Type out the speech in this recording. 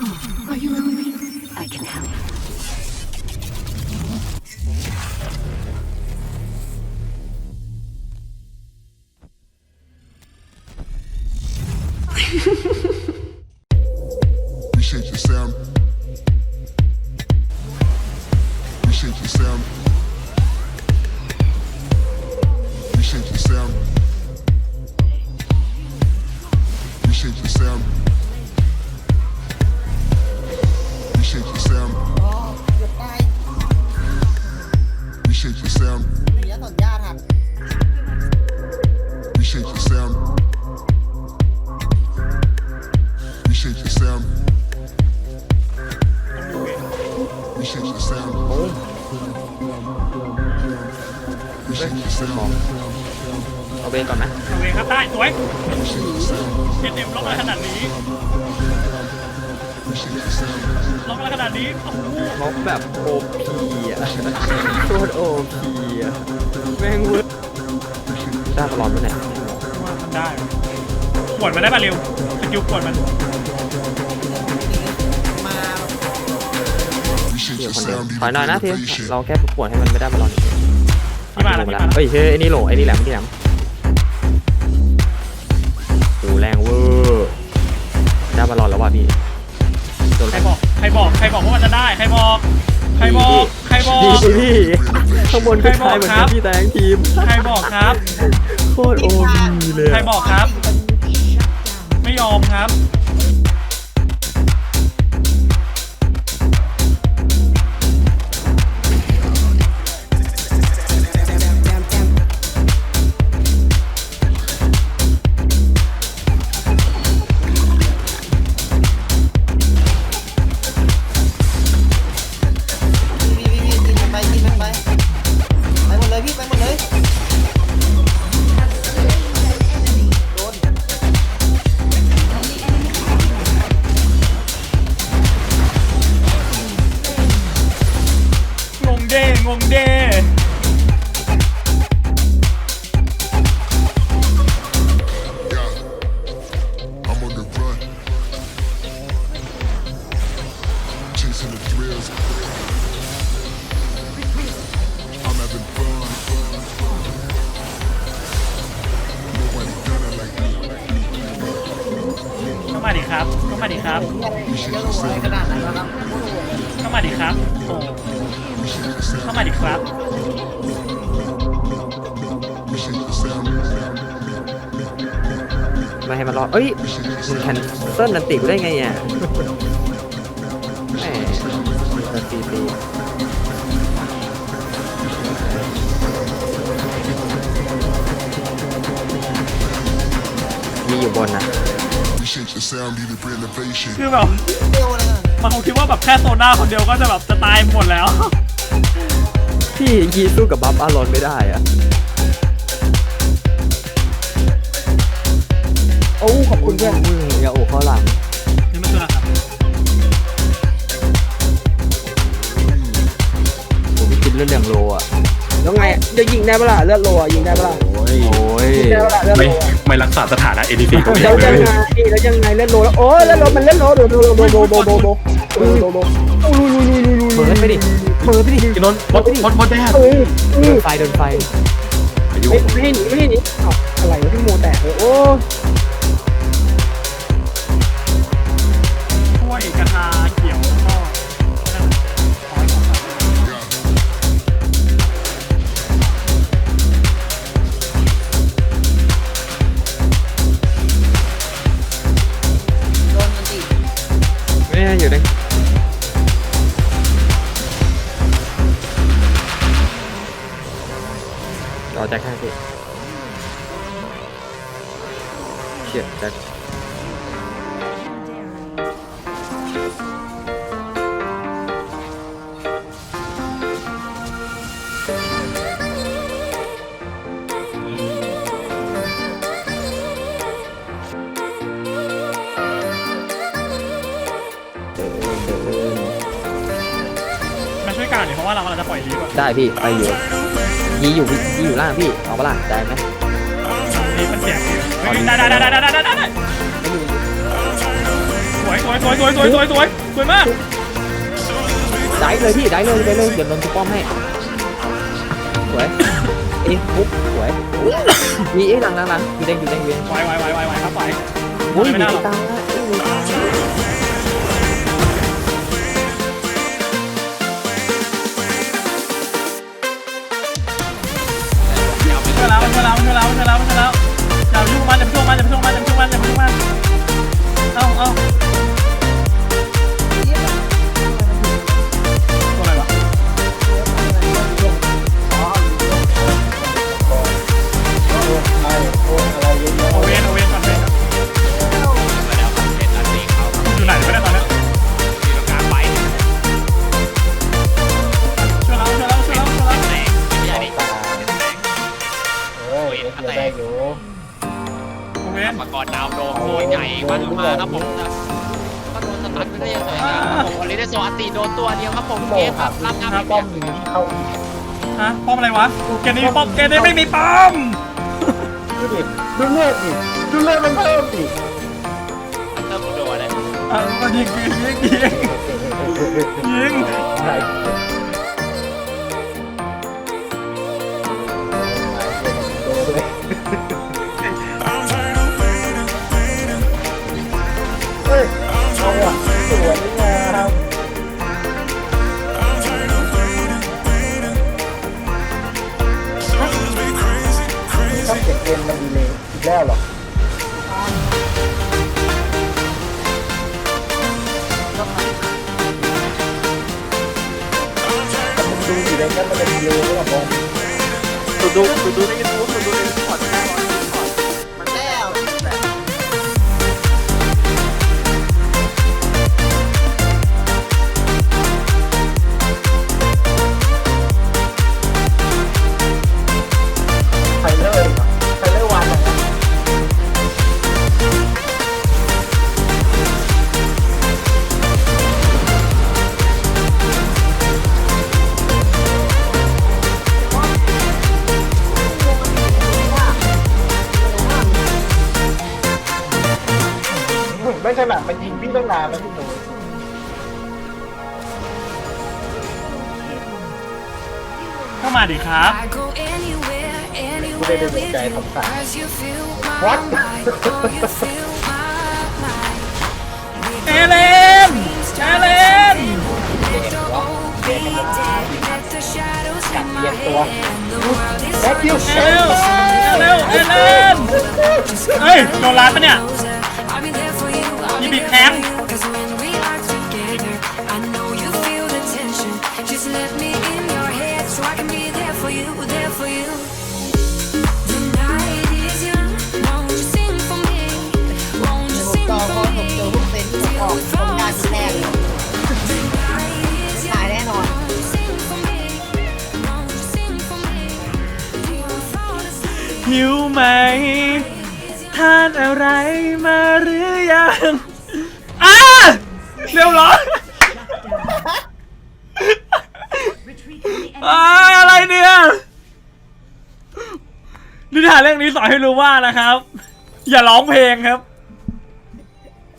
Are you lonely? I can help. Appreciate your sound. เอาเบนก่อนนะเอาเวครับได้สวย Appreciate your sound. เจ็ดเต็มล็อกอะไรขนาดนี้ Appreciate your sound. ล็อกอะไรขนาดนี้โอ้โหล็อกแบบโอพีอะโคตรโอพีอะแม่งเว้ยได้ตลอดปะเนี่ยว่ามันได้ปวดมันได้ป่ะเร็วสกิลปวดมันมา Appreciate เดี๋ยว your คนเดียว sound. ถอยหน่อยนะที Elevation. เราแค่ปวดให้มันไม่ได้บอลลอน ที่มาแล้วลงที่ไปมาแล้ว เฮ้ยเฮ้ยไอ้นี่โหลไอ้นี่แหลมไอ้นี่แหลมโอ้แรงเวอร์ได้บอลลอนแล้วว่ะพี่โดนใครบอกใครบอกใครบอกว่ามันจะได้ใครบอกใครบอกใครบอกดีสิพี่ข้างบนก็ใช้เหมือนกันพี่แต่งทีมใครบอกครับโคตรโอพีเลยใครบอกครับ ไม่ยอมครับ เข้ามาดิครับเข้ามาดิครับ เยอะเลยขนาดนั้นนะครับเข้ามาดิครับโอ้เข้ามาดิครับม่ให้มันรอเอ้ยมึงแคนเซิลนันติกูได้ไงอะแหมนันตีตีมีอยู่บนนะ Appreciate your sound. Need a renovation. คือแบบเร็วเลยนะมันคงคิดว่าแบบแค่โซน่าคนเดียวก็จะแบบจะตายหมดแล้ว พี่ยีสู้กับบัฟอารอนไม่ได้อะโอ้ขอบคุณเพื่อนมึงอย่าโอ้เข้าหลังนี่มันคืออะไรครับผมคิดเรื่องอย่างโลอะ แล้วไงจะยิงได้ปะล่ะเลือดโลอะยิงได้ปะล่ะ โอ้ยโอ้ยยิงได้ปะล่ะเลือดไม่โลอะไม่รักษาสถานะ ADC ตัวเองแล้วเลยังยไงแล้วยังไงเลือดโลแล้วโอ้ยเลือดโลมันเลือดโลดูดูดูดูดูดูดูดูดูดูดูโอ้ยลุยลุยลุยลุยลุยเปิดไปดิเปิดไปดิกินนนมดมดมดแดดเอ้ยอืเดิมนไฟเดินไฟอายุไม่ไม่ให้หนีไม่ให้หนีเอ้าอะไรวะที่โมแตกเลยโอ้ยถ้วยกระทาเขียวแล้ว รอแจ็คให้พี่เฉียดแจ็คมาช่วยกันดิเพราะว่าเรากำลังจะปล่อยลีฟอะได้พี่ไปอยู่ ยีอยู่ยีอยู่ล่างพี่เอาปะล่ะได้ไหมลีฟมันเสียงเฮ้ยได้ได้ได้ได้ได้ได้ได้ได้ไม่อยู่โวยสวยสวยสวยสวยสวยสวยสวยมากได้เลยพี่ได้เลยได้เลยเดี๋ยวโดนทุกป้อมให้สวยเอ้ยปุ๊บสวยมีเอ้ยหลังหลังหลังอยู่แดงอยู่แดงอยู่แดงไวไหวไวไหวไวครับไหวอุ้ยไม่มีน่าหรอกตา มันอย่ายุ่งมัน ดนสตันไปได้ยังไงครับผมคนนี้ได้โซอัตตีโดนตัวเดียวครับผมเกมครับรับงานป้อมหนึ่งฮะป้อมอะไรวะเกมนี้มีป้อมเกมนี้ไม่มีป้อมดูเลือดดิดูเลือดมันเพิ่มดิเติมโดนเลยอะมันยิงยิงยิงยิงยิ ดูอยู่ในนั้นมันจะดีเลยหรอมอง ไม่ใช่แบบมันยิงพี่ตั้งนานแล้วพี่หนูเข้ามาดิครับ I go anywhere, กูได้ anywhere ดู with ใจ you. สงสาร Cause you fill What? my mind. Oh, you fill my mind. With เอเลน เอเลน Let the old be dead. Let the shadows in my head. The world is แบ็คยูเอเลน เอเลน เอเลน just เฮ้ย โดนร้านปะเนี่ย closer. ไหม ทานอะไรมาหรือยังอ้าเรียบร้อยอ้าอะไรเนี่ยนิทานเรื่องนี้สอนให้รู้ว่านะครับ อย่าร้องเพลงครับ